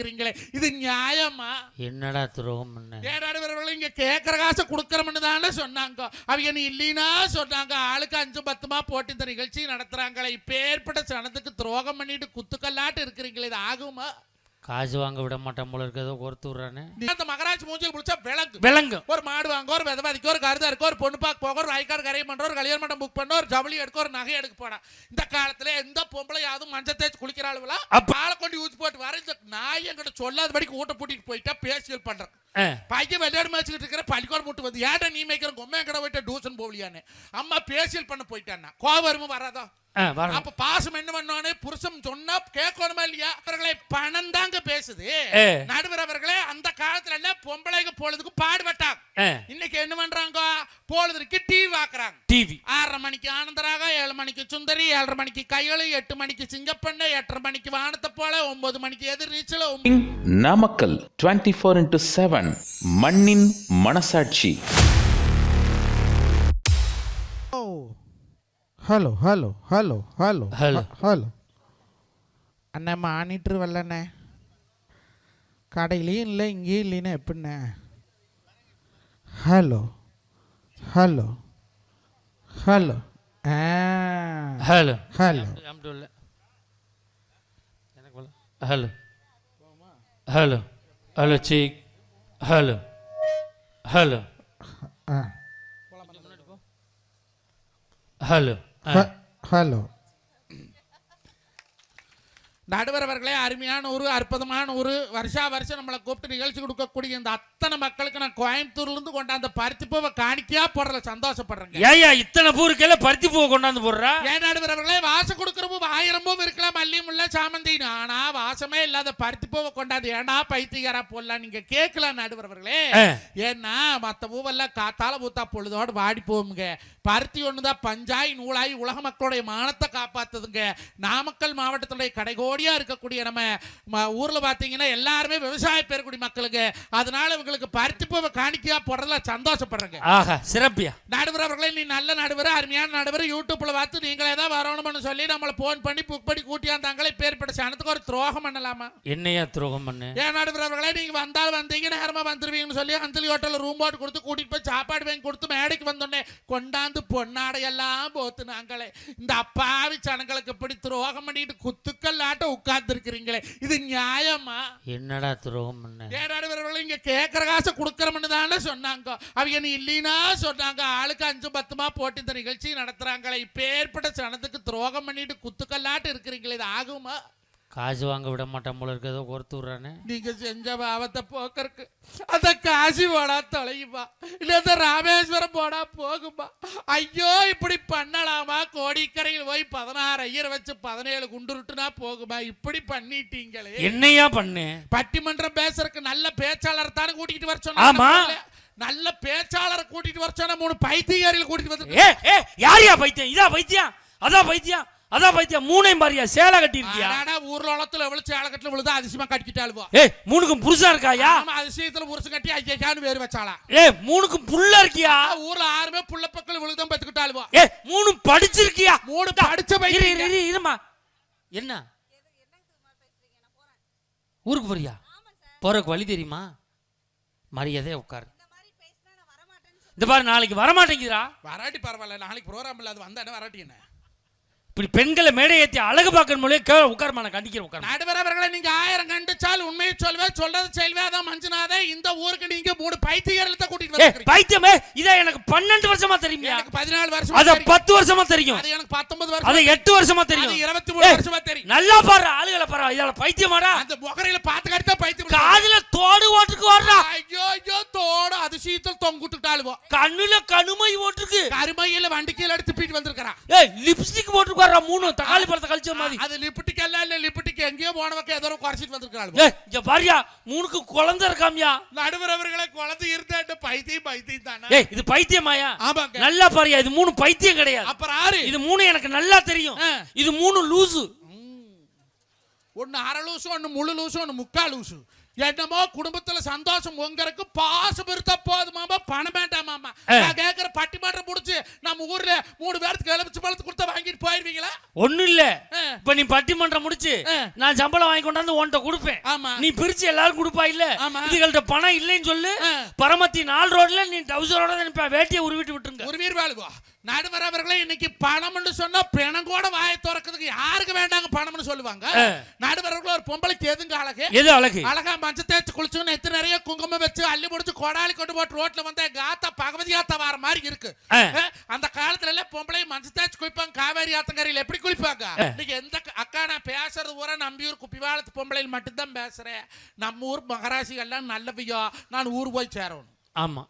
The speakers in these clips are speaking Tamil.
இருக்கிறீங்களே இது நியாயமா? என்னடா துரோகம் நடுவர்கள் இங்க கேட்கற காசை கொடுக்கறோம்னு தானே சொன்னாங்க. அவங்க நீ இல்லைன்னா சொன்னாங்க ஆளுக்கு அஞ்சு பத்துமா போட்டு இந்த நிகழ்ச்சி நடத்துறாங்களே. இப்ப ஏற்பட்ட சனத்துக்கு துரோகம் பண்ணிட்டு குத்துக்கல்லாட்டு இருக்கிறீங்களே இது ஆகுமா? காசு வாங்க விட மாட்டான் போல இருக்க. ஏதோ கொடுத்து விட்றானே. நீ அந்த மகராஜ் மூஞ்சில் பிடிச்சா விளங்கு விலங்கும் ஒரு மாடு வாங்க ஒரு விதவாதிக்கு ஒரு கருதா இருக்கு ஒரு பொண்ணு பார்க்க போக ஒரு ஐக்கார்டு கரையை பண்ற ஒரு கல்யாண மண்டபம் புக் பண்ண ஒரு ஜவுளி எடுக்க ஒரு நகை எடுக்க போனா இந்த காலத்துல எந்த பொம்பளை யாரும் மஞ்சள் தேய்ச்சி குளிக்கிறாளுவலா அப்ப ஆளை கொண்டு ஊசி போட்டு வர இந்த நாய் என்கிட்ட சொல்லாதபடிக்கு ஊட்ட பூட்டிட்டு போயிட்டா பேசியல் பண்றேன். பையன் விளையாடு மேய்ச்சிக்கிட்டு இருக்கிற பள்ளிக்கூடம் முட்டு வந்து ஏடா நீ மேய்க்கிற? கொம்மை கடை போயிட்ட டியூஷன் போகலையான்னு. அம்மா பேசியல் பண்ண போயிட்டான்னா. கோவரும் வராதா? அப்ப பாசம் என்ன பண்ணுவானே புருஷன் சொன்னா கேட்கணுமா இல்லையா? அவர்களை பணம் தாங்க பேசுது. நடுவர் அவர்களே அந்த காலத்துல எல்லாம் பொம்பளைங்க பொழுதுக்கு பாடுபட்டாங்க. இன்னைக்கு என்ன பண்றாங்க? பொழுதுக்கு டிவி பாக்குறாங்க. டிவி ஆறரை மணிக்கு ஆனந்தராக ஏழு மணிக்கு சுந்தரி ஏழரை மணிக்கு கையளு எட்டு மணிக்கு சிங்கப்பண்ண எட்டரை மணிக்கு வானத்தை போல ஒன்பது மணிக்கு எதிர்நீச்சல் ஒன்பது Namakkal twenty four into seven மண்ணின் மனசாட்சி. Hello hello hello hello Hello. Hello அண்ணா மானிட்ரு வரலண்ணே. கடையிலையும் இல்லை இங்கேயும் இல்லைன்னா எப்படிண்ணே? ஹலோ ஹலோ ஹலோ ஆ. Hello hello hello hello hello seek hello hello hello hello நடுவர் அவர்களே அருமையான ஒரு அற்புதமான ஒரு வருஷா வருஷம் நம்மளை கூப்பிட்டு நிகழ்ச்சி கொடுக்கக்கூடிய இந்த அத்தனை மக்களுக்கு நான் கோயம்புத்தூர்ல இருந்து கொண்டாந்த பருத்தி பூவை காணிக்கையா போடுறல சந்தோஷப்படுறேங்க. ஏயா இத்தனை பூருக்கையில பருத்தி பூவை கொண்டாந்து போடுறா? ஏன் நடுவர் அவர்களே வாசம் கொடுக்குற பூ ஆயிரம் பூ இருக்கலாம் மல்லி முல்லை சாமந்தி. ஆனா வாசமே இல்லாத பருத்தி பூவை கொண்டாந்து ஏன்னா பைத்தியகாரா போடலாம் நீங்க கேட்கலாம் நடுவர் அவர்களே. ஏன்னா மத்த பூவெல்லாம் காத்தால பூத்தா பொழுதோட வாடி போகுங்க பருத்தி ஒண்ணுதான் பஞ்சாய் நூலாய் உலக மக்களுடைய மானத்தை காப்பாத்துதுங்க. நாமக்கல் மாவட்டத்துடைய கடைகோடியா இருக்கக்கூடிய நம்ம ஊர்ல பாத்தீங்கன்னா எல்லாருமே விவசாய பேரக்குடி மக்களுங்க. அதனால இவங்களுக்கு பருத்தி பூவை காணிக்கையா போடுறதுல சந்தோஷப்படுறேங்க. சிறப்பியா. நடுவர் அவர்களே நீ நல்ல நடுவர் அருமையான நடுவர் யூடியூப்ல பார்த்து நீங்களே தான் வரணும்னு சொல்லி நம்மளை ஃபோன் பண்ணி புக் பண்ணி கூட்டியாந்தாங்களே பேர்பட்ட சனத்துக்கு ஒரு துரோகம் பண்ணலாமா? என்னையா துரோகம் பண்ணு? ஏன் நடுவர் அவர்களே நீங்க வந்தால் வந்தீங்க நேரமா வந்துருவீங்கன்னு சொல்லி அஞ்சலி ஹோட்டல்ல ரூம் போட்டு கொடுத்து கூட்டிட்டு போய் சாப்பாடு வாங்கி கொடுத்து மேடைக்கு வந்தோடனே கொண்டாந்து பொன்னாடையெல்லாம் போத்து நாங்களே இந்த அப்பாவி சனங்களுக்கு இப்படி துரோகம் பண்ணிட்டு குத்துக்கல்லாட்ட உட்கார்ந்து இருக்கிறீங்களே இது நியாயமா? என்னடா துரோகம் அவர்களே இங்க கேட்கற காசை கொடுக்கறோம்னு தானே சொன்னாங்க. அவங்க நீ இல்லைன்னா சொன்னாங்க ஆளுக்கு அஞ்சு பத்துமா போட்டு இந்த நிகழ்ச்சி நடத்துறாங்களே. இப்ப ஏற்பட்ட சனத்துக்கு துரோகம் பண்ணிட்டு குத்துக்கல்லாட்டு இருக்கிறீங்களே இது ஆகுமா? காசு வாங்க விட மாட்டான் போல இருக்க. ஏதோ கொடுத்து விட்றானே. நீங்க செஞ்ச பாவத்தை போக்கறக்கு. அந்த காசி போடா தொலையுமா? இல்ல அந்த ராமேஸ்வரம் போடா போகுமா? ஐயோ இப்படி பண்ணலாமா? கோடிக்கரையில் போய் பதினாறு ஐயர் வச்சு பதினேழு குண்டுருட்டுனா போகுமா? இப்படி பண்ணிட்டீங்களே. என்னையா பண்ணு? பட்டிமன்றம் பேசுறதுக்கு நல்ல பேச்சாளர் தானே கூட்டிட்டு வர ஆமா. நல்ல பேச்சாளரை கூட்டிட்டு வர சொன்னா மூணு பைத்தியக்காரிகள் கூட்டிட்டு வந்து யாரியா பைத்தியம்? இதா பைத்தியம்? அதான் பைத்தியம்? அதான் பைத்தியம் மூணையும் பாரியா சேலை கட்டி இருக்கியா ஆனா ஊர்ல உலகத்துல எவ்வளவு சேலக்கட்டுல விழுதா அதிசயமா கட்டிக்கிட்டாளுவோ ஏ மூணுக்கும் புருஷா இருக்காயா? ஆமா அதிசயத்துல புருஷன் கட்டி ஐயான்னு வேறு வச்சாளா. ஏ மூணுக்கும் புள்ள இருக்கியா? ஊர்ல ஆறுமே புள்ள பக்கம் விழுதான் பத்துக்கிட்டாளுவோ. ஏ மூணு படிச்சிருக்கியா? மூணு படிச்ச இரு இருமா. என்ன? ஊருக்கு போறியா? போறதுக்கு வழி தெரியுமா? மரியாதையா உட்காரு. இந்த பாரு நாளைக்கு வரமாட்டேங்குதுடா. வராட்டி பரவாயில்ல நாளைக்கு ப்ரோக்ராம் இல்ல அது வந்தா வராட்டி என்ன? இப்படி பெண்களை மேடை ஏத்தி அழகு பார்க்கணும் போலே கே உட்காருமா நான் கண்டிக்கிறேன் உட்காரு நடுவர் அவர்களை நீங்க ஆயிரம் கண்டுச்சால் உண்மையை சொல்வே சொல்றது செல்வாதான் மஞ்சுநாதே இந்த ஊருக்கு நீங்க மூணு பைத்தியக்காரத்தை கூட்டிட்டு வந்திருக்கீங்க பைத்தியமே இதை எனக்கு பன்னெண்டு வருஷமா தெரியுமியா? எனக்கு பதினாலு வருஷம் அத பத்து வருஷமா தெரியும். அது எனக்கு பத்தொன்பது வருஷம் அதை எட்டு வருஷமா தெரியும். இருபத்தி மூணு வருஷமா தெரியும். நல்லா பாரு ஆளுகளை பாரு இதால பைத்தியமாடா. அந்த முகரையில பாத்து கடித்தா பைத்தியம் காதுல தோடு ஓட்டுக்கு வர்றா ஐயோ ஐயோ தோட அதிசயத்தில் தொங்குட்டுட்டாளுவோ. கண்ணுல கணுமை ஓட்டுருக்கு. கருமையில வண்டிக்கையில எடுத்து பீட்டு வந்திருக்கிறான் ஏய் லிப்ஸ்டிக் போட்டுக்கு வர்றா மூணு தக்காளி பழத்தை கழிச்ச மாதிரி. அது லிப்டிக் எல்லாம் இல்ல லிப்டிக் எங்கேயோ போன பக்கம் ஏதோ குறைச்சிட்டு வந்திருக்கிறாள் ஏய் இங்க பாரியா மூணுக்கு குழந்தை இருக்காமியா நடுவர் அவர்களை குழந்தை இருந்தா பைத்தியம் பைத்தியம் தானே? ஏய் இது பைத்தியமாயா ஆமாங்க. நல்லா பாரியா இது மூணு பைத்தியம் கிடையாது. அப்புறம் ஆறு இது மூணு எனக்கு நல்லா தெரியும். இது மூணு லூசு. ஒன்னு அரை லூசு ஒன்னு முழு லூசு ஒன்னு முக்கால் லூசு. என்னமோ குடும்பத்துல சந்தோஷம் உங்கருக்கு பாசம் இருந்தா போதுமாமா பணம் வேண்டாமாமா நான் கேக்குற பட்டிமன்றம் முடிச்சு நம்ம ஊர்ல மூணு பேருக்கு எலுமிச்சு பழத்து கொடுத்தா வாங்கிட்டு போயிருவீங்களா? ஒண்ணும் இல்ல. இப்ப நீ பட்டிமன்றம் முடிச்சு. நான் சம்பளம் வாங்கி கொண்டாந்து உன்கிட்ட கொடுப்பேன். ஆமா. நீ பிரிச்சு எல்லாரும் கொடுப்பா இல்ல. இதுகள்ட்ட பணம் இல்லைன்னு சொல்லு. பரமத்தி நாலு ரோட்ல நீ டவுசரோட வேட்டியை உருவிட்டு விட்டுருங்க. ஒரு வீர் வாழ்வா நடுவர் அவர்களே இன்னைக்கு பணம்னு சொன்னா பிணம் கூட வாயை திறக்கிறதுக்கு யாருக்கு வேண்டாங்க பணம்னு சொல்லுவாங்க. நடுவர் அவர்களே ஒரு பொம்பளைக்கு எதுங்க அழகு. எது அழகு? அழகா மஞ்சள் தேய்ச்சி குளிச்சுன்னு எத்தனை நிறைய குங்குமம் வச்சு அள்ளி முடிச்சு கொடாலி கொண்டு போட்டு ரோட்ல வந்தா எங்க ஆத்தா பகவதி ஆத்தா வர மாதிரி இருக்கு. அந்த காலத்துல எல்லாம் பொம்பளை மஞ்சள் தேய்ச்சி குளிப்பாங்க காவேரி ஆத்தங்கரையில எப்படி குளிப்பாங்க? நீங்க எந்த அக்கா நான் பேசுறது ஊரா நம்பியூர் குப்பிவாளத்து பொம்பளையில் மட்டும்தான் பேசுறேன். நம்ம ஊர் மகராசி எல்லாம் நல்லவையோ? நான் ஊர் போய் சேரணும். ஆமா.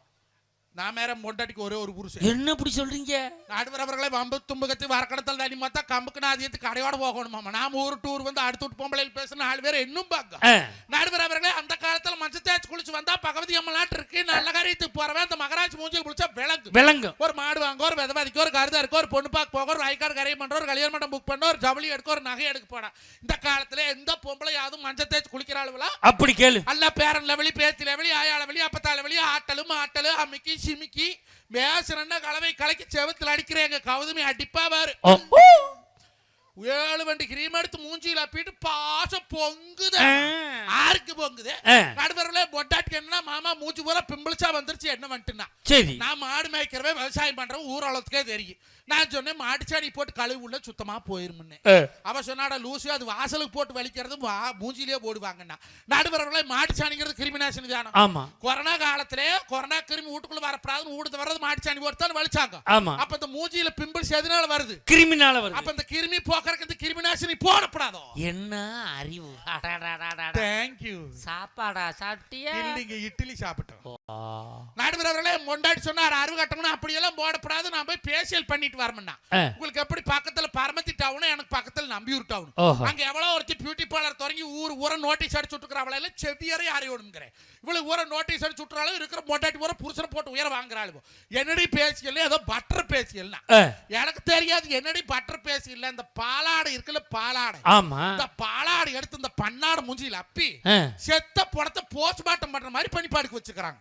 நான் மேல மொண்டாட்டிக்கு ஒரே ஒரு புருஷன். என்ன இப்படி சொல்றீங்க? நடுவர் அவர்களே வம்பு தும்புகத்து வரக்கடத்தல் தனி மொத்தம் கம்புக்கு நாதியத்து கடையோட போகணுமாமா நாம ஊர் டூர் வந்து அடுத்து விட்டு பொம்பளையில் பேச நாலு பேர் இன்னும் பாக்க. ஆ. நடுவர் அவர்களே அந்த காலத்துல மஞ்சள் தேய்ச்சி குளிச்சு வந்தா பகவதி அம்மலாட்டு இருக்கு. நல்ல காரியத்துக்கு போறவன் அந்த மகராஜ் மூஞ்சில் குளிச்சா விளங்கு விலங்கு ஒரு மாடு வாங்க ஒரு விதவாதிக்கு ஒரு கருதா இருக்கு ஒரு பொண்ணு பார்க்க போக ஒரு ஐக்கார்டு கரையம் பண்ற ஒரு கல்யாண மண்டம் புக் பண்ண ஒரு ஜவுளி எடுக்க ஒரு நகை எடுக்க போனா. இந்த காலத்துல எந்த பொம்பளை யாரும் மஞ்சள் தேய்ச்சி குளிக்கிறாளுவலா அப்படி கேளு. அல்ல பேரன் லெவலி பேத்தி லெவலி ஆயா லெவலி அப்பத்தா லெவலி ஆட்டலும் ஆட்டலு அம்மிக்கி சிமிக்கி பேசுறேன்னா கலவை கலக்கி செவத்துல அடிக்கிறேன். எங்க கௌதமி அடிப்பா பாரு ஓ. ஏழு வண்டி கிரீம் எடுத்து மூஞ்சியில அப்பிட்டு பாசம் பொங்குது. ஆருக்கு பொங்குது. நடுவர்களே பொட்டாட்டிக்கு என்ன மாமா மூஞ்சி பூரா பிம்பிளிச்சா வந்துருச்சு என்ன வந்துட்டுனா சரி. நான் மாடு மேய்க்கிறவன் விவசாயம் பண்றவன் ஊரளவுக்கே தெரியும். நான் சொன்னேன் மாட்டுச்சாணி போட்டு கழுவி உள்ள சுத்தமா போயிருமுன்னு. அவ சொன்னாடா லூசு அது வாசலுக்கு போட்டு வலிக்கிறது மூஞ்சிலேயே போடுவாங்கண்ணா. நடுவர்களே மாட்டுச்சாணிங்கிறது கிருமிநாசினி தானே? ஆமா. கொரோனா காலத்திலே கொரோனா கிருமி வீட்டுக்குள்ள வரப்படாதுன்னு ஊடுது வர்றது மாட்டுச்சாணி போட்டு வலிச்சாங்க. ஆமா. அப்ப இந்த மூஞ்சியில பிம்பிள்ஸ் எதனால வருது? கிரிமினால வருது. அப்ப இந்த கிருமி போக்குறதுக்கு இந்த கிருமிநாசினி போடப்படாதோ? என்ன அறிவு? தேங்க்யூ சாப்பாடா சாப்பிட்டியா? இல்லைங்க இட்லி சாப்பிட்டோம். நடுவர் அவர்களே மொண்டாடி சொன்னார் அறுவு கட்டணும் அப்படியெல்லாம் போடப்படாது. நான் போய் பேசியல் பண்ணிட்டு வரமுன்னா. உங்களுக்கு எப்படி பக்கத்துல பரமத்தி டவுன் எனக்கு பக்கத்துல நம்பியூர் டவுன். அங்க எவ்வளவு ஒருத்தி பியூட்டி பார்லர் தொடங்கி ஊர் ஊர நோட்டீஸ் அடிச்சு விட்டுக்கிற அவளை எல்லாம் செவியறை அறியோடுங்கிறேன் இவ்வளவு ஊர நோட்டீஸ் அடிச்சு விட்டுறாலும் இருக்கிற மொண்டாட்டி ஊர புருஷனை போட்டு உயர வாங்குறாளுவோ என்னடி பேசியல்? ஏதோ பட்டர் பேசியல்னா. ஆ. எனக்கு தெரியாது என்னடி பட்டர் பேசி இல்ல இந்த பாலாடை இருக்குல்ல பாலாடை. ஆமா. இந்த பாலாடை எடுத்து இந்த பண்ணாடு மூஞ்சில அப்பி. செத்த படத்தை போஸ்ட்மார்ட்டம் பண்ற மாதிரி பண்ணி பாடுக்கு வச்சுக்கிறாங்க.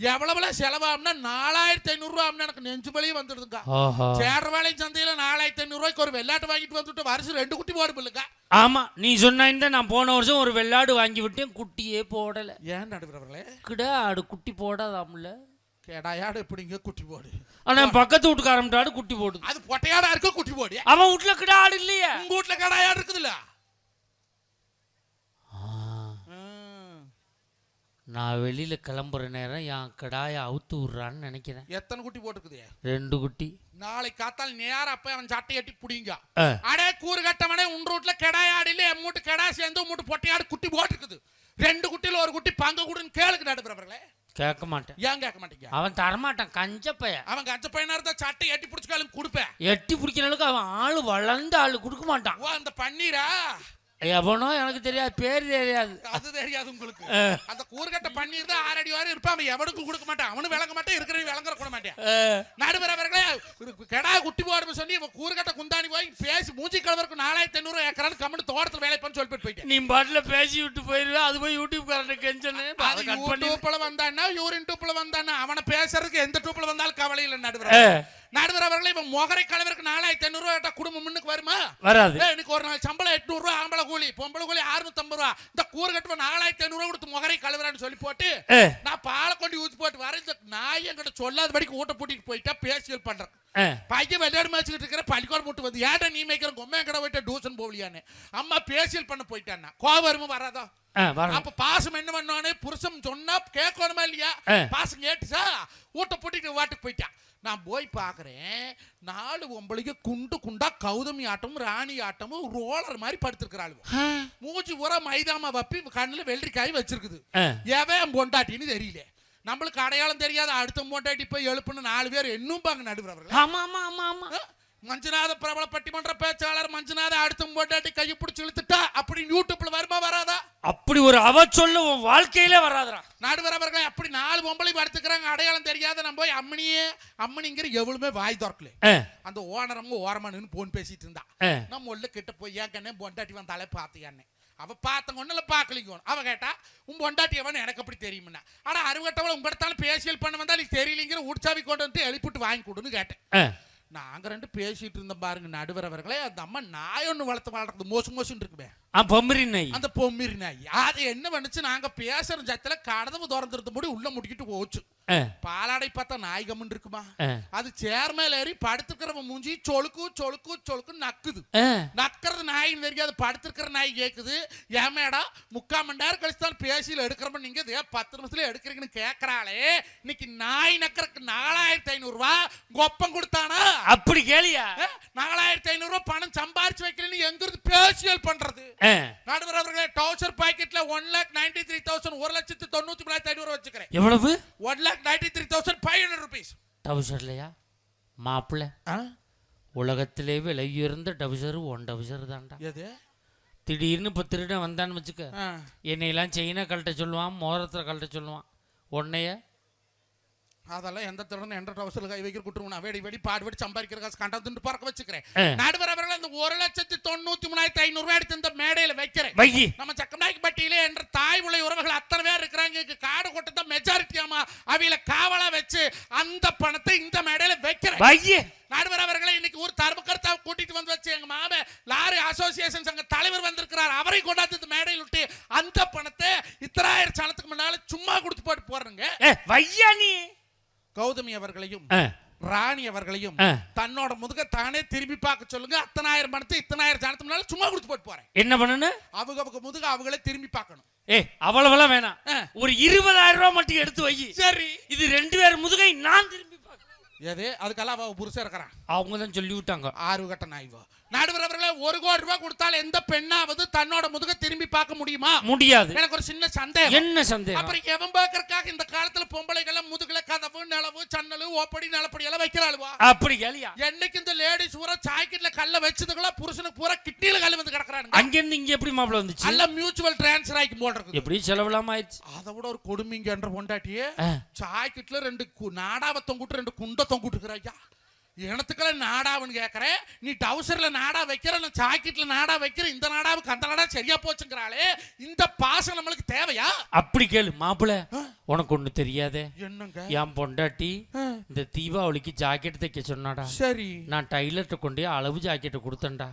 எவ்வளவுல செலவாகும்னா நாலாயிரத்தி ஐநூறு ரூபா எனக்கு நெஞ்சு வலியும் வந்துடுதுங்க ஓஹோ சேர்வாளை சந்தையில நாலாயிரத்தி ஐநூறு ரூபாய்க்கு ஒரு வெள்ளாட்டு வாங்கிட்டு வந்துட்டு வருஷம் ரெண்டு குட்டி போடு பிள்ளைங்க ஆமா நீ சொன்ன நான் போன வருஷம் ஒரு வெள்ளாடு வாங்கி விட்டேன் குட்டியே போடல. ஏன் நடுக்கிறவர்களே கிடா ஆடு குட்டி போடாதாம்ல. கேடாயாடு எப்படிங்க குட்டி போடு? ஆனா பக்கத்து வீட்டுக்காரன் ஆடு குட்டி போடுது. அது பொட்டையாடா இருக்க குட்டி போடு. அவன் வீட்டுல கிடா ஆடு இல்லையா. உங்க வீட்டுல கடாயாடு இருக்குதுல்ல? நான் வெளியில கிளம்புற நேரம் என் கிடாய அவுத்து விடுறான்னு நினைக்கிறேன். எத்தனை குட்டி போட்டுக்குது ரெண்டு குட்டி. நாளைக்கு காத்தால் நேரம் அப்ப அவன் சட்டை எட்டி புடிங்க. அடே கூறு கட்டவனே உன் ரூட்ல கெடாயாடு இல்ல என் மூட்டு கெடா சேர்ந்து மூட்டு பொட்டையாடு குட்டி போட்டுருக்குது. ரெண்டு குட்டியில ஒரு குட்டி பங்கு கூடுன்னு கேளுக்கு நடுப்புறவர்களே கேட்க மாட்டேன். ஏன் கேட்க மாட்டீங்க? அவன் தரமாட்டான் கஞ்ச அவன் கஞ்ச பையனா இருந்தா சட்டை எட்டி பிடிச்சுக்காலும் கொடுப்பேன். எட்டி பிடிக்கிற அளவுக்கு அவன் ஆளு வளர்ந்த ஆளு கொடுக்க மாட்டான். ஓ அந்த பன்னீரா? எவனோ எனக்கு தெரியாது பேர் தெரியாது. அது தெரியாது உங்களுக்கு. அந்த கூறுகட்ட பன்னீர் தான் ஆறடி வரை இருப்பான். அவன் எவனுக்கும் கொடுக்க மாட்டான். அவனும் விளங்க மாட்டான் இருக்கிறவன் விளங்குற கூட மாட்டான். நடுவர் அவர்களே கெடா குட்டி போடுன்னு சொல்லி இவன் கூறுகட்ட குந்தாணி போய் பேசி மூஞ்சி கலவருக்கு நாலாயிரத்தி ஐநூறு ஏக்கரான்னு கம்மி தோட்டத்தில் வேலை பண்ணி சொல்லிட்டு போயிட்டேன். நீ பாட்டில் பேசி விட்டு போயிருவே அது போய் யூடியூப் காரன் கெஞ்சனு அது யூடியூப்ல வந்தான்னா யூரின் டூப்ல வந்தானா அவனை பேசுறதுக்கு எந்த டூப்ல வந்தாலும் கவலை இல்லை நடுவர். நடுவர் அவர்களே இவன் முகரை கலவருக்கு நாலாயிரத்தி ஐநூறு ரூபா குடும்பம் முன்னுக்கு வருமா? வராது. எனக்கு ஒரு நாள் சம்பளம் எட்நூறு ரூபா ஆம்பளை கூலி பொம்பளை கூலி அறுநூத்தம்பது ரூபா. இந்த கூறு கட்டுவன் நாலாயிரத்தி ஐநூறு ரூபா கொடுத்து முகரை கழுவுறான்னு சொல்லி போட்டு. நான் பாலை கொண்டு ஊற்றி போட்டு வரேன். இந்த நாய் என்கிட்ட சொல்லாதபடிக்கு ஊட்ட பூட்டிட்டு போயிட்டா பேசியல் பண்றேன். பையன் விளையாடு மேய்ச்சிக்கிட்டு இருக்கிற பள்ளிக்கூடம் முட்டு வந்து ஏடா நீ மேய்க்கிற? கொம்மை கடை போயிட்ட டியூஷன் போகலையான்னு. அம்மா பேசியல் பண்ண போயிட்டான்னா. கோவரமும் வராதா? அப்ப பாசம் என்ன பண்ணானே புருஷன் சொன்னா கேட்கணுமா இல்லையா. பாசம் கேட்டுச்சா? ஊட்ட பூட்டிட்டு வாட்டுக்கு போயிட்டான். நான் போய் பார்க்கறேன். நாலு ஒம்பளைக்கு குண்டு குண்டா கௌதமி ஆட்டமும் ராணி ஆட்டமும் ரோலர் மாதிரி படுத்திருக்கிறாளுவோ. மூச்சு பூரா மைதாமா வப்பி கண்ணுல வெள்ளரிக்காய் வச்சிருக்குது. எவன் பொண்டாட்டின்னு தெரியல. நம்மளுக்கு அடையாளம் தெரியாத அடுத்த பொண்டாட்டி போய் எழுப்புன்னு நாலு பேர் இன்னும் பாங்க நடுவர் ஆமா ஆமா ஆமா ஆமா. மஞ்சுநாத பிரபல பட்டிமன்ற பேச்சாளர் மஞ்சுநாத அடுத்த பொண்டாட்டி கையை பிடிச்சி இழுத்துட்டா அப்படின்னு யூடியூப்ல வருமா வராதா அப்படி ஒரு அவ சொல்ல உன் வாழ்க்கையிலே வராதுடா. நடுவர் அவர்கள் அப்படி நாலு பொம்பளை படுத்துக்கிறாங்க அடையாளம் தெரியாத நம்ம போய் அம்மனியே அம்மனிங்கிற எவ்வளவுமே வாய் திறக்கல. அந்த ஓனரங்க ஓரமா நின்று போன் பேசிட்டு இருந்தா. நம்ம உள்ள கிட்ட போய் ஏன் பொண்டாட்டி வந்தாலே பார்த்தியானே அவ பார்த்தங்க ஒண்ணுல பாக்கலிங்க அவ கேட்டா உன் பொண்டாட்டி எவன் எனக்கு அப்படி தெரியும்னா. ஆனா அறுவட்டவள உங்கள்கிட்ட பேசியல் பண்ண வந்தா நீ தெரியலங்கிற உற்சாவி கொண்டு வந்து எழுப்பிட்டு வாங்கி கொடுன்னு கேட்டேன். ஆ, நாங்க ரெண்டு பேசிட்டு இருந்தோம் பாருங்க நடுவர் அவர்களே அந்த அம்மா நாய் ஒண்ணு வளர்த்து வளர்க்குது மோசம் மோசம் இருக்குமே. ஆ பொம்மரி நாய். அந்த பொம்மிரி நாய். அது என்ன பண்ணுச்சு? நாங்க பேசுற சத்துல கதவு திறந்துருந்த முடி உள்ள முடிக்கிட்டு போச்சு. பாலாடை பார்த்தா நாய் கம்முன்னு இருக்குமா அது சேர் மேல ஏறி படுத்துக்கிறவன் மூஞ்சி சொலுக்கு சொலுக்கு சொலுக்கு நக்குது. நக்கிறது நாயின்னு தெரியாது படுத்துருக்கிற நாய் கேக்குது. ஏன் மேடம் முக்கால் மணி நேரம் கழிச்சு தான் பேசியில் எடுக்கிறப்ப நீங்க இதே பத்து நிமிஷத்துல எடுக்கிறீங்கன்னு கேட்கறாளே இன்னைக்கு நாய் நக்கறதுக்கு நாலாயிரத்தி ஐநூறு ரூபா கொப்பம் கொடுத்தானா? அப்படி கேளியா? நாலாயிரத்தி ஐநூறு ரூபாய் பணம் சம்பாரிச்சு வைக்கலன்னு எங்க இருந்து பேசியல் பண்றது? நடுவர் அவர்களே டவுசர் பாக்கெட்ல one lakh ninety three thousand ஒரு லட்சத்து தொண்ணூத்தி மூணாயிரத்தி ஐநூறு வச்சுக்கிறேன். எவ்வளவு? One lakh ninety three thousand five hundred rupees டவுசர்லையா மாப்பிள்ள. உலகத்திலே விலை உயர்ந்த டவுசர் ஒன் டவுசர் தான்டா. எது? திடீர்னு இப்போ திருடன் வந்தான்னு வச்சுக்க. என்னையெல்லாம் செயினை கழட்ட சொல்லுவான் மோதிரத்தை கழட்ட சொல்லுவான். உன்னைய அதெல்லாம் எந்த திருடன் என்ற டவுசர்ல கை வைக்கிற குட்டுருவா வெடி வெடி பாடு வெடி சம்பாதிக்கிற காசு கண்டதுன்னு பறக்க வச்சுக்கிறேன். நடுவர் அவர்கள் அந்த ஒரு லட்சத்தி தொண்ணூத்தி மூணாயிரத்தி ஐநூறு ரூபாய் எடுத்து இந்த மேடையில வைக்கிறேன். வைகி நம்ம சக்கநாய்க்கு பட்டியிலே என்ற தாய் உள்ள உறவுகள் அத்தனை பேர் இருக்கிறாங்க. இங்க காடு கொட்ட தான் மெஜாரிட்டி ஆமா. அவையில காவலா வச்சு அந்த பணத்தை இந்த மேடையில வைக்கிறேன். வைகி நடுவர் அவர்களை இன்னைக்கு ஒரு தர்மகர்த்தா கூட்டிட்டு வந்து வச்சு எங்க மாம லாரி அசோசியேஷன் சங்க தலைவர் வந்திருக்கிறார். அவரை கொண்டாந்து இந்த மேடையில் விட்டு அந்த பணத்தை இத்தனாயிரம் சாலத்துக்கு முன்னால சும்மா கொடுத்து போட்டு போறேங்க வையா நீ? கௌதமி அவர்களையும் ராணி அவர்களையும். தன்னோட முதுக தானே திரும்பி பார்க்க சொல்லுங்க. அத்தனாயிரம் பணத்தை இத்தனாயிரம் முன்னால சும்மா கொடுத்து போட்டு போறேன். என்ன பண்ணனு? அவங்க அவங்க முதுக அவங்களே திரும்பி பார்க்கணும். ஏ அவ்வளவெல்லாம் வேணாம். ஒரு இருபதாயிரம் ரூபாய் மட்டும் எடுத்து வை. சரி. இது ரெண்டு பேர் முதுகை நான் திரும்பி பார்க்கணும். எது? அதுக்கெல்லாம் அவ புருஷன் இருக்கிறான். அவங்க தான் சொல்லி விட்டாங்க. ஆறு கட்ட நாய்வோ நடுவர் அவர்களே ஒரு கோடி ரூபாய் கொடுத்தால் எந்த பெண்ணாவது தன்னோட முதுக திரும்பி பார்க்க முடியுமா? முடியாது. எனக்கு ஒரு சின்ன சந்தேகம். என்ன சந்தேகம்? அப்புறம் எவன் பார்க்கறதுக்காக இந்த காலத்துல பொம்பளைகள் முதுகுல கதவு நிலவு சன்னலு ஓப்படி நிலப்படி எல்லாம் வைக்கிறாளுவா? அப்படி கேளியா? என்னைக்கு இந்த லேடிஸ் பூரா சாக்கெட்ல கல்ல வச்சதுங்களா புருஷனுக்கு பூரா கிட்டியில கல் வந்து கிடக்குறானுங்க. அங்கிருந்து இங்க எப்படி மாப்பிள்ள வந்துச்சு? நல்ல மியூச்சுவல் டிரான்ஸ்ஃபர் ஆகி போடுறது எப்படி செலவில்லாம ஆயிடுச்சு? அதை விட ஒரு கொடுமைங்கன்ற பொண்டாட்டியே. சாக்கெட்ல ரெண்டு நாடாவை தொங்குட்டு ரெண்டு குண்டை தொங்குட்டுக்கிறாய்யா இனத்துக்கெல்லாம் நாடாவுன்னு கேட்கறேன் நீ டவுசர்ல நாடா வைக்கிற நான் சாக்கெட்ல நாடா வைக்கிற இந்த நாடாவுக்கு அந்த நாடா சரியா போச்சுங்கிறாளே இந்த பாசம் நம்மளுக்கு தேவையா? அப்படி கேளு மாப்பிள்ள உனக்கு ஒண்ணு தெரியாதே. என்னங்க? என் பொண்டாட்டி. இந்த தீபாவளிக்கு ஜாக்கெட் தைக்க சொன்னாடா. சரி. நான் டைலர்கிட்ட கொண்டு அளவு ஜாக்கெட்டை கொடுத்தேன்டா.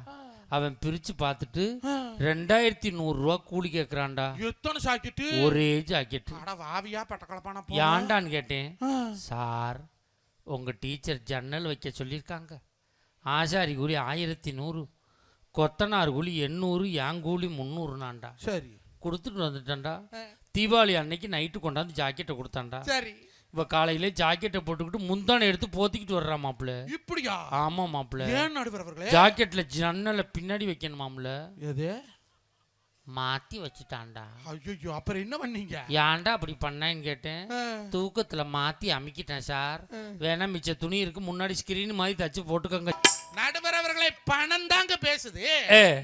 அவன் பிரிச்சு பார்த்துட்டு. ரெண்டாயிரத்தி நூறு ரூபா கூலி கேக்குறான்டா. எத்தனை சாக்கெட்டு ஒரே ஜாக்கெட் வாவியா பட்டக்கலப்பான ஏன்டான்னு கேட்டேன். சார் உங்க டீச்சர் ஜன்னல் வைக்க சொல்லியிருக்காங்க. ஆசாரி கூலி ஆயிரத்தி நூறு கொத்தனார் கூலி எண்ணூறு என் கூலி முந்நூறுனாண்டா சரி. கொடுத்துட்டு வந்துட்டேன்டா. தீபாவளி அன்னைக்கு நைட்டு கொண்டாந்து ஜாக்கெட்டை கொடுத்தான்டா. சரி. இப்போ காலையில ஜாக்கெட்டை போட்டுக்கிட்டு முந்தானை எடுத்து போத்திக்கிட்டு வர்றா மாப்பிள்ள. இப்படியா? ஆமா மாப்பிள்ள. ஜாக்கெட்ல ஜன்னலை பின்னாடி வைக்கணுமாம்ல எது? மாத்தி வச்சுட்டான்டா. ஐயோ அப்புறம் என்ன பண்ணீங்க? ஏன்டா அப்படி பண்ணேன்னு கேட்டேன். தூக்கத்துல மாத்தி அமைக்கிட்டேன் சார். வேணா மிச்ச துணி இருக்கு முன்னாடி ஸ்கிரீன் மாதிரி தச்சு போட்டுக்கோங்க. நடுவர் அவர்களே பணம் தாங்க பேசுது.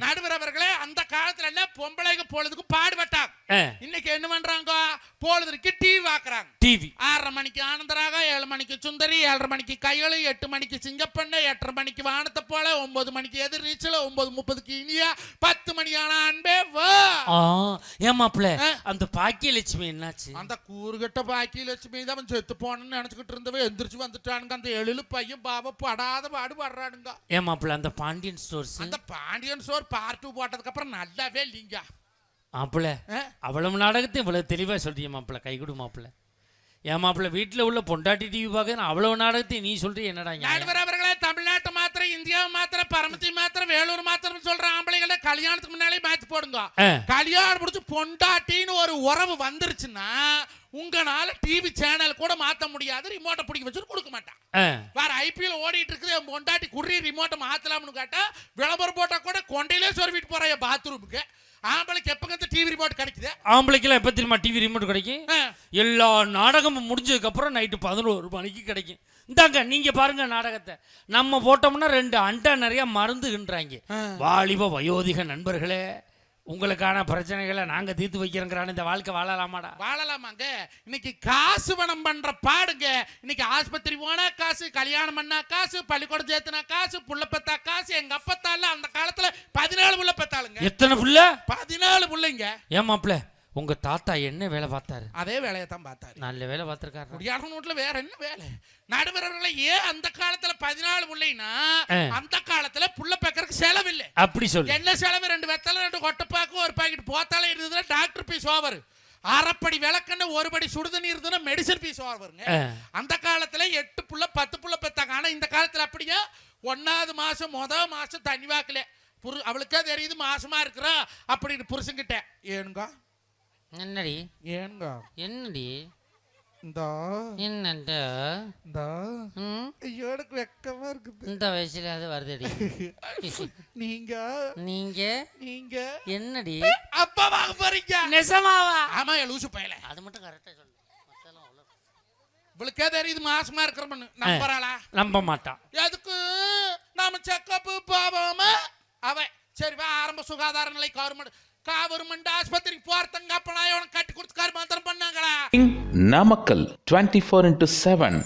நடுவர் அவர்களே அந்த காலத்துல எல்லாம் பொம்பளைங்க பொழுதுக்கு பாடுபட்டாங்க. இன்னைக்கு என்ன பண்றாங்க? பொழுதுக்கு டிவி பாக்குறாங்க. டிவி ஆறரை மணிக்கு ஆனந்தராக ஏழு மணிக்கு சுந்தரி ஏழரை மணிக்கு கையளு எட்டு மணிக்கு சிங்கப்பண்ண எட்டரை மணிக்கு வானத்தை போல ஒன்பது மணிக்கு எதிர் நீச்சல் ஒன்பது முப்பதுக்கு இனியா பத்து மணியான அன்பே ஏன் ஆ. அந்த பாக்கியலட்சுமி என்னாச்சு? அந்த கூறுகட்ட பாக்கி லட்சுமி தான் செத்து போனன்னு நினைச்சுக்கிட்டு இருந்தவன் எந்திரிச்சு வந்துட்டானுங்க. அந்த எழிலு பையன் பாவ படாத பாடு படுறானுங்க மாப்பிள்ள அந்த பாண்டியன் ஸ்டோர்ஸ் அந்த பாண்டியன் சோர் பார்ட் டூ போட்டதுக்கு அப்புறம் நல்லாவே இல்லைங்க. மாப்பிள்ள? அவ்வளவு நாடகத்தை இவ்வளவு தெளிவா சொல்றிய மாப்பிள்ள கை கொடு மாப்பிள்ள. ஏன் மாப்பிள்ள வீட்டுல உள்ள பொண்டாட்டி டிவி பார்க்க அவ்வளவு நாடகத்தை நீ சொல்றிய என்னடா அவர்களே தமிழ்நாட்டை மாத்திரம் இந்தியாவை மாத்திரம் பரமத்தி மாத்திரம் வேலூர் மாத்திரம் சொல்ற கல்யாணத்துக்கு முன்னாலே மாத்தி போடுங்க. கல்யாணம் முடிச்சு பொண்டாட்டின்னு ஒரு உறவு வந்துருச்சுன்னா உங்களால டிவி சேனல் கூட மாத்த முடியாது ரிமோட்டை பிடிக்க வச்சுட்டு கொடுக்க மாட்டான். வேற ஐபிஎல் ஓடிட்டு இருக்குது என் பொண்டாட்டி குர்ரி ரிமோட்டை மாத்தலாம்னு கேட்டா விளம்பரம் போட்டா கூட கொண்டையிலே சொருவிட்டு போற என் பாத்ரூமுக்கு ஆம்பளைக்கு எப்பங்க டிவி ரிமோட் கிடைக்குது? ஆம்பளைக்கெல்லாம் எப்ப தெரியுமா டிவி ரிமோட் கிடைக்கும். எல்லா நாடகமும் முடிஞ்சதுக்கு அப்புறம் நைட்டு பதினோரு மணிக்கு கிடைக்கும். இந்தாங்க நீங்க பாருங்க நாடகத்தை. நம்ம போட்டோம்னா ரெண்டு அண்டா நிறைய மருந்துகின்றாங்க. வாலிப வயோதிக நண்பர்களே உங்களுக்கான பிரச்சனைகளை நாங்க தீர்த்து வைக்கிறோங்கிறான இந்த வாழ்க்கை வாழலாமாடா? வாழலாமாங்க. இன்னைக்கு காசு பணம் பண்ற பாடுங்க. இன்னைக்கு ஆஸ்பத்திரி போனா காசு கல்யாணம் பண்ணா காசு பள்ளிக்கூடம் சேர்த்துனா காசு புள்ள பெத்தா காசு எங்க அப்பத்தால அந்த காலத்துல பதினாலு புள்ள பெத்தாளுங்க. எத்தனை புள்ள? பதினாலு புள்ளைங்க. மாப்பிள்ள? உங்க தாத்தா என்ன வேலை பார்த்தாரு? அதே வேலையை தான் பார்த்தாரு. நல்ல வேலை பார்த்துருக்காரு. குடியார வீட்டுல வேற என்ன வேலை? நடுவர்களை ஏன் அந்த காலத்துல பதினாலு புள்ளைனா. அந்த காலத்துல புள்ள பெக்கறதுக்கு செலவில்லை. அப்படி சொல்லு. என்ன செலவு? ரெண்டு வெத்தலை ரெண்டு கொட்டைப்பாக்கு ஒரு பாக்கெட் போத்தாலே இருந்ததுன்னா டாக்டர் பீஸ் ஓவர். அரைப்படி விளக்கண்ணு ஒரு படி சுடுதண்ணி இருந்ததுன்னா மெடிசன் ஃபீஸ் ஓவருங்க. அந்த காலத்துல எட்டு புள்ள பத்து புள்ள பெத்தாங்க. ஆனா இந்த காலத்துல அப்படியா? ஒன்னாவது மாசம் முத மாசம் தண்ணி வாக்கல. புரு அவளுக்கே தெரியுது மாசமா இருக்கிறா அப்படின்னு புருஷன்கிட்ட. ஏனுங்க? என்னடி? ஏனுங்க இந்த. என்னண்ட? இந்த. ஐயோ எனக்கு வெக்கமா இருக்குது. இந்த வயசுல அது வருதடி. நீங்க? நீங்க? நீங்க? என்னடி? அப்பா வாங்க போறீங்க. நெசமாவா? ஆமா லூசு பயல. அது மட்டும் கரெக்டா சொல்லு. இவளுக்கே தெரியுது மாசமா இருக்கிறோம்னு நம்புறாளா? நம்ப மாட்டான். எதுக்கு? நாம செக்கப்பு போவோமா அவன் சரி வா ஆரம்ப சுகாதார நிலை கவர்மெண்ட் கவர்மெண்ட் ஆஸ்பத்திரிக்கு போறதுங்க அப்பனா இவன் கட்டி கொடுத்துக்காரு கருமாந்திரம் பண்ணாங்களா Namakkal twenty four into seven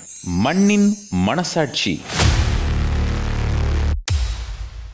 மண்ணின் மனசாட்சி.